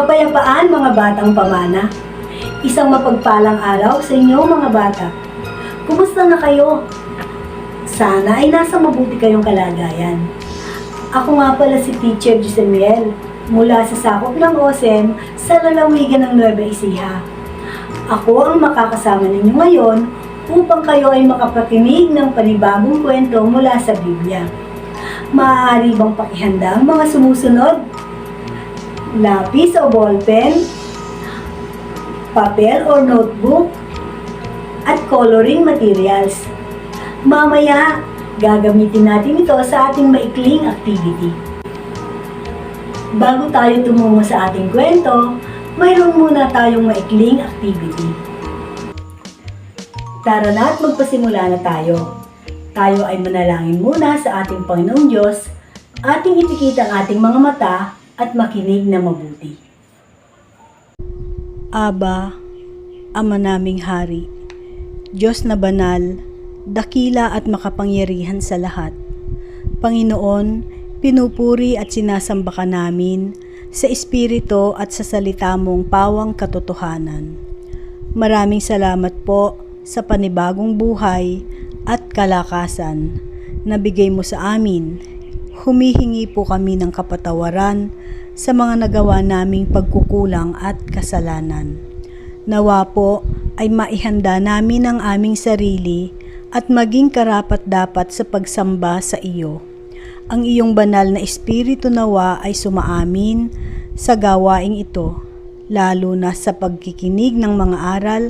Kapayapaan mga batang pamana. Isang mapagpalang araw sa inyo mga bata. Kumusta na kayo? Sana ay nasa mabuti kayong kalagayan. Ako nga pala si Teacher Gisemiel mula sa sakop ng OSEM sa lalawigan ng Nueva Ecija. Ako ang makakasama ninyo ngayon upang kayo ay makapakinig ng panibagong kwento mula sa Biblia. Maaari bang pakihanda ang mga sumusunod? Lapis o ballpen, papel or notebook, at coloring materials. Mamaya, gagamitin natin ito sa ating maikling activity. Bago tayo tumungo sa ating kwento, mayroon muna tayong maikling activity. Tara na at magpasimula na tayo. Tayo ay manalangin muna sa ating Panginoong Diyos, ating ipikit ang ating mga mata at makinig na mabuti. Aba, Ama naming Hari, Diyos na banal, dakila at makapangyarihan sa lahat. Panginoon, pinupuri at sinasamba ka namin sa Espiritu at sa salita mong pawang katotohanan. Maraming salamat po sa panibagong buhay at kalakasan na bigay mo sa amin. Humihingi po kami ng kapatawaran sa mga nagawa naming pagkukulang at kasalanan. Nawa po ay maihanda namin ang aming sarili at maging karapat dapat sa pagsamba sa iyo. Ang iyong banal na espiritu nawa ay sumaamin sa gawaing ito, lalo na sa pagkikinig ng mga aral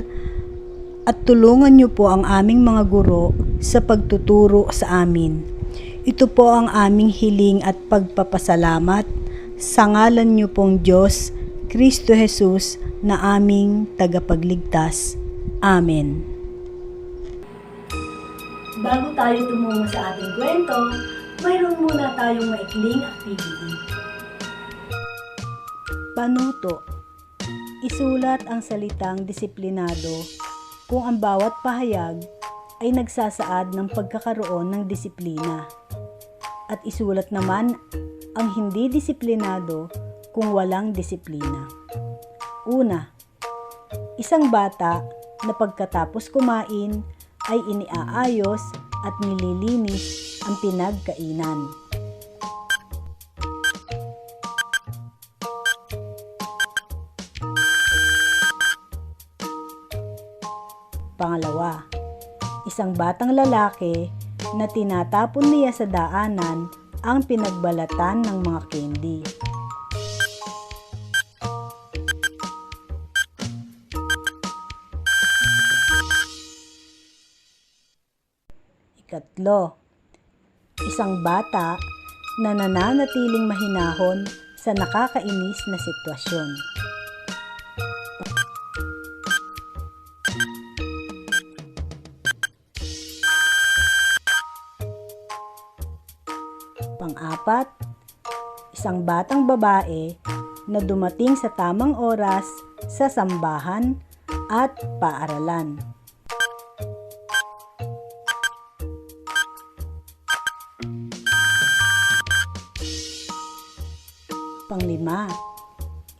at tulungan niyo po ang aming mga guro sa pagtuturo sa amin. Ito po ang aming hiling at pagpapasalamat sa ngalan niyo pong Diyos, Kristo Jesus, na aming tagapagligtas. Amen. Bago tayo tumungo sa ating kwento, mayroon muna tayong maikling activity. Panuto. Isulat ang salitang disiplinado kung ang bawat pahayag ay nagsasaad ng pagkakaroon ng disiplina. At isulat naman ang hindi disiplinado kung walang disiplina. Una, isang bata na pagkatapos kumain ay iniaayos at nililinis ang pinagkainan. Pangalawa, isang batang lalaki na tinatapon niya sa daanan ang pinagbalatan ng mga candy. Ikatlo, isang bata na nananatiling mahinahon sa nakakainis na sitwasyon. Pang-apat, isang batang babae na dumating sa tamang oras sa sambahan at paaralan. Panglima,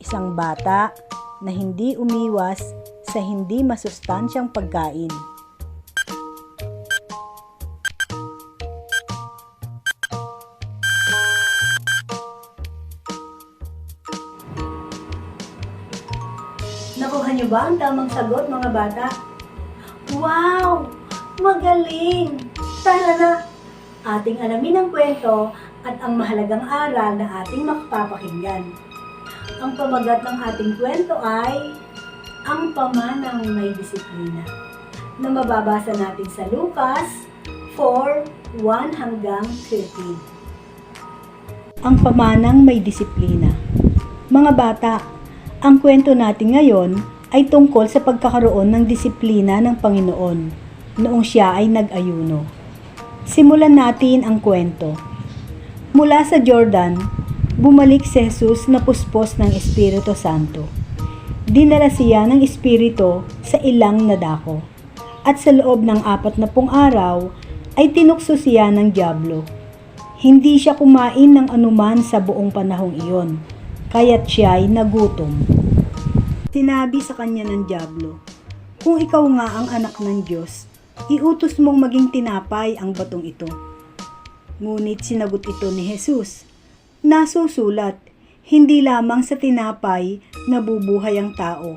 isang bata na hindi umiwas sa hindi masustansyang pagkain. Nakuha niyo ba ang tamang sagot mga bata? Wow! Magaling! Tara na! Ating alamin ang kwento at ang mahalagang aral na ating makapapakinggan. Ang pamagat ng ating kwento ay ang pamanang may disiplina na mababasa natin sa Lucas 4, 1 hanggang 13. Ang pamanang may disiplina Mga bata, ang kwento natin ngayon ay tungkol sa pagkakaroon ng disiplina ng Panginoon noong siya ay nag-ayuno. Simulan natin ang kwento. Mula sa Jordan, bumalik si Jesus na puspos ng Espiritu Santo. Dinala siya ng Espiritu sa ilang nadako. At sa loob ng apat na pung araw, ay tinukso siya ng Diablo. Hindi siya kumain ng anuman sa buong panahong iyon. Kaya't siya'y nagutom. Sinabi sa kanya ng Diablo, Kung ikaw nga ang anak ng Diyos, iutos mong maging tinapay ang batong ito. Ngunit sinagot ito ni Jesus, Nasusulat, hindi lamang sa tinapay nabubuhay ang tao,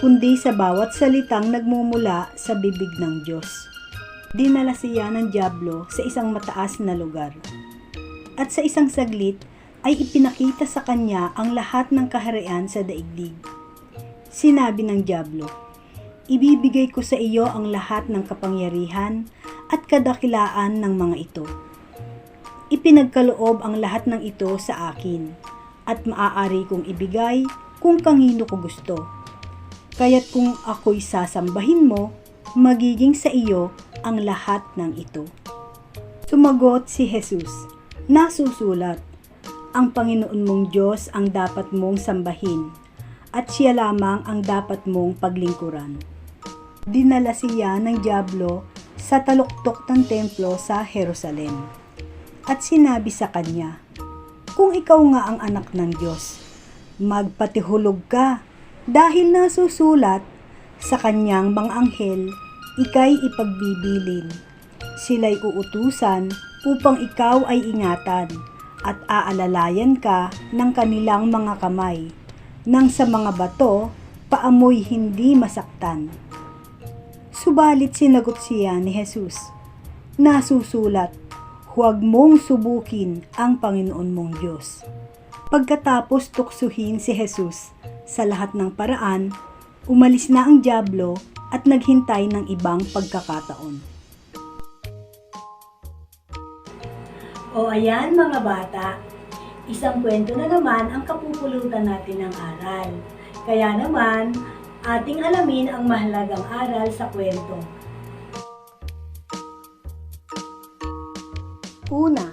kundi sa bawat salitang nagmumula sa bibig ng Diyos. Dinala siya ng Diablo sa isang mataas na lugar. At sa isang saglit ay ipinakita sa kanya ang lahat ng kaharian sa daigdig. Sinabi ng Diablo, Ibibigay ko sa iyo ang lahat ng kapangyarihan at kadakilaan ng mga ito. Ipinagkaloob ang lahat ng ito sa akin at maaari kong ibigay kung kanino ko gusto. Kaya't kung ako'y sasambahin mo, magiging sa iyo ang lahat ng ito. Sumagot si Jesus, Nasusulat, ang Panginoon mong Diyos ang dapat mong sambahin, at siya lamang ang dapat mong paglingkuran. Dinala siya ng Diablo sa taluktok ng templo sa Jerusalem. At sinabi sa kanya, Kung ikaw nga ang anak ng Diyos, magpatihulog ka dahil nasusulat sa kanyang mga anghel, ikay ipagbibilin. Sila'y uutusan upang ikaw ay ingatan at aalalayan ka ng kanilang mga kamay, nang sa mga bato, paamoy hindi masaktan. Subalit sinagot siya ni Jesus, Nasusulat, huwag mong subukin ang Panginoon mong Diyos. Pagkatapos tuksuhin si Jesus sa lahat ng paraan, umalis na ang Diablo at naghintay ng ibang pagkakataon. O ayan mga bata, isang kwento na naman ang kapupulutan natin ng aral. Kaya naman, ating alamin ang mahalagang aral sa kwento. Una,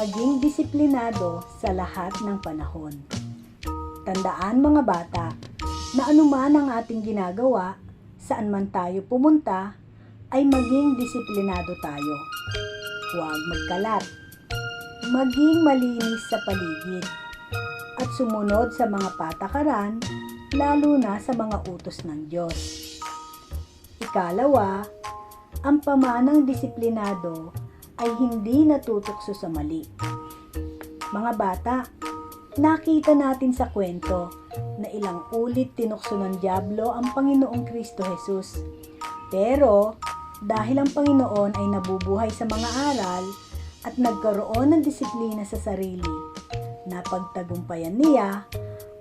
maging disiplinado sa lahat ng panahon. Tandaan mga bata, na anuman ang ating ginagawa, saan man tayo pumunta, ay maging disiplinado tayo. Huwag magkalat. Maging malinis sa paligid. At sumunod sa mga patakaran, lalo na sa mga utos ng Diyos. Ikalawa, ang pamanang disiplinado ay hindi natutokso sa mali. Mga bata, nakita natin sa kwento na ilang ulit tinukso ng Diablo ang Panginoong Kristo Jesus. Pero dahil ang Panginoon ay nabubuhay sa mga aral at nagkaroon ng disiplina sa sarili, napagtagumpayan niya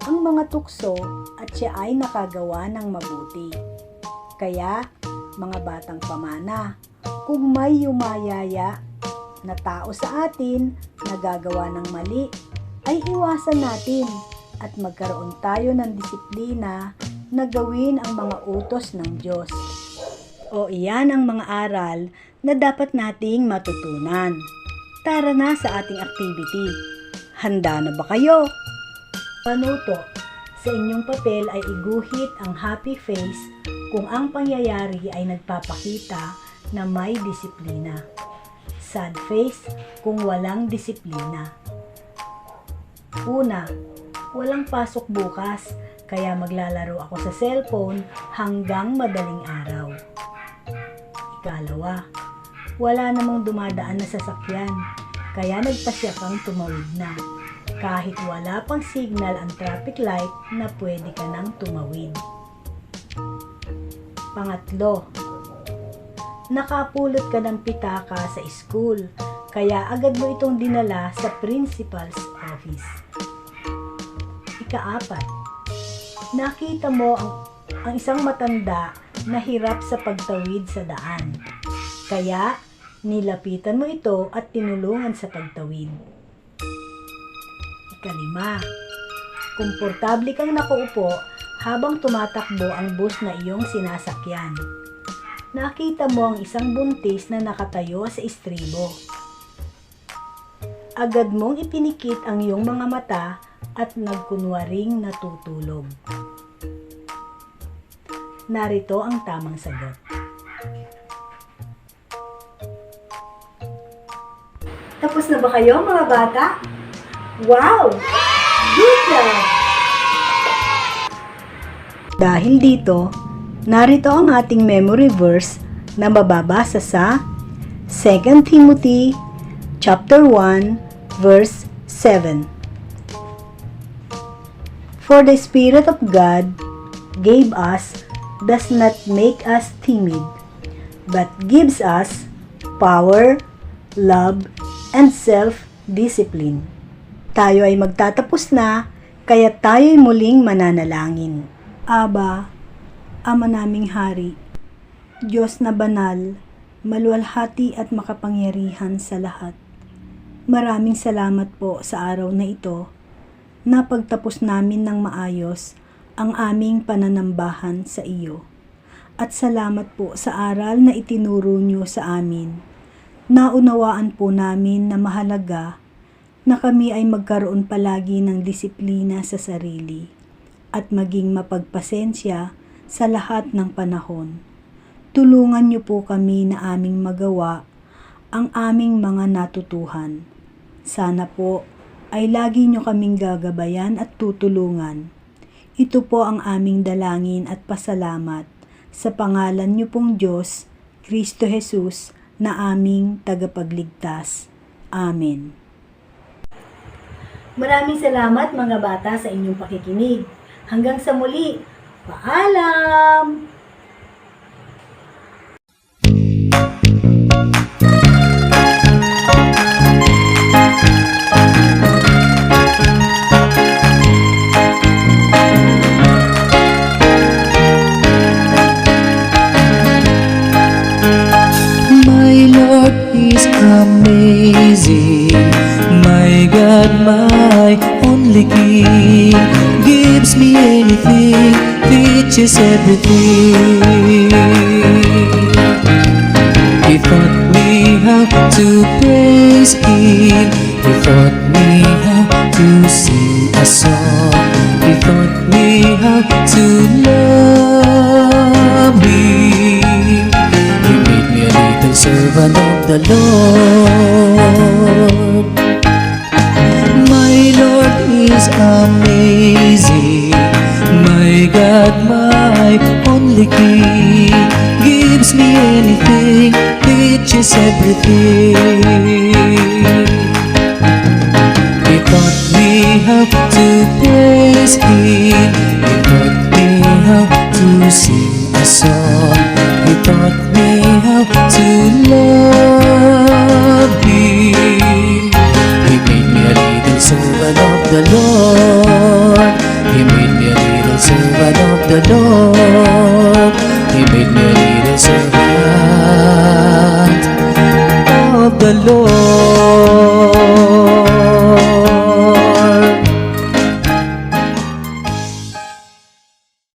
ang mga tukso at siya ay nakagawa ng mabuti. Kaya, mga batang pamana, kung may yumayaya na tao sa atin na gagawa ng mali, ay iwasan natin at magkaroon tayo ng disiplina na gawin ang mga utos ng Diyos. O iyan ang mga aral na dapat nating matutunan. Tara na sa ating activity. Handa na ba kayo? Panuto, sa inyong papel ay iguhit ang happy face kung ang pangyayari ay nagpapakita na may disiplina. Sad face kung walang disiplina. Una, walang pasok bukas kaya maglalaro ako sa cellphone hanggang madaling araw. Ikalawa, wala namang dumadaan na sasakyan kaya nagpasya kang tumawid na kahit wala pang signal ang traffic light na pwede ka nang tumawid. Pangatlo, nakapulot ka ng pitaka sa school kaya agad mo itong dinala sa principal's office. Ikaapat, nakita mo ang, ang isang matanda na hirap sa pagtawid sa daan. Kaya, nilapitan mo ito at tinulungan sa pagtawid. Ikalima, komportable kang nakaupo habang tumatakbo ang bus na iyong sinasakyan. Nakita mo ang isang buntis na nakatayo sa istribo. Agad mong ipinikit ang iyong mga mata at nagkunwaring natutulog. Narito ang tamang sagot. Tapos na ba kayo mga bata? Wow! Good job! Dahil dito, narito ang ating memory verse na mababasa sa 2 Timothy chapter 1 verse 7. For the Spirit of God gave us does not make us timid, but gives us power, love, and self-discipline. Tayo ay magtatapos na, kaya tayo'y muling mananalangin. Aba, Ama naming Hari, Diyos na banal, maluwalhati at makapangyarihan sa lahat. Maraming salamat po sa araw na ito na pagtapos namin ng maayos ang aming pananambahan sa iyo. At salamat po sa aral na itinuro nyo sa amin. Naunawaan po namin na mahalaga na kami ay magkaroon palagi ng disiplina sa sarili at maging mapagpasensya sa lahat ng panahon. Tulungan niyo po kami na aming magawa ang aming mga natutuhan. Sana po ay lagi niyo kaming gagabayan at tutulungan. Ito po ang aming dalangin at pasalamat sa pangalan niyo pong Diyos, Kristo Jesus, na aming tagapagligtas. Amen. Maraming salamat mga bata sa inyong pakikinig. Hanggang sa muli, paalam! Teaches everything. He taught me how to praise Him. He taught me how to sing a song. He taught me how to love Him. He made me a little servant of the Lord. My Lord is amazing. Is everything. He taught me how to praise Him. He taught me how to sing a song. He taught me how to love Him. He made me a little servant of the Lord. He made me a little servant of the Lord. Me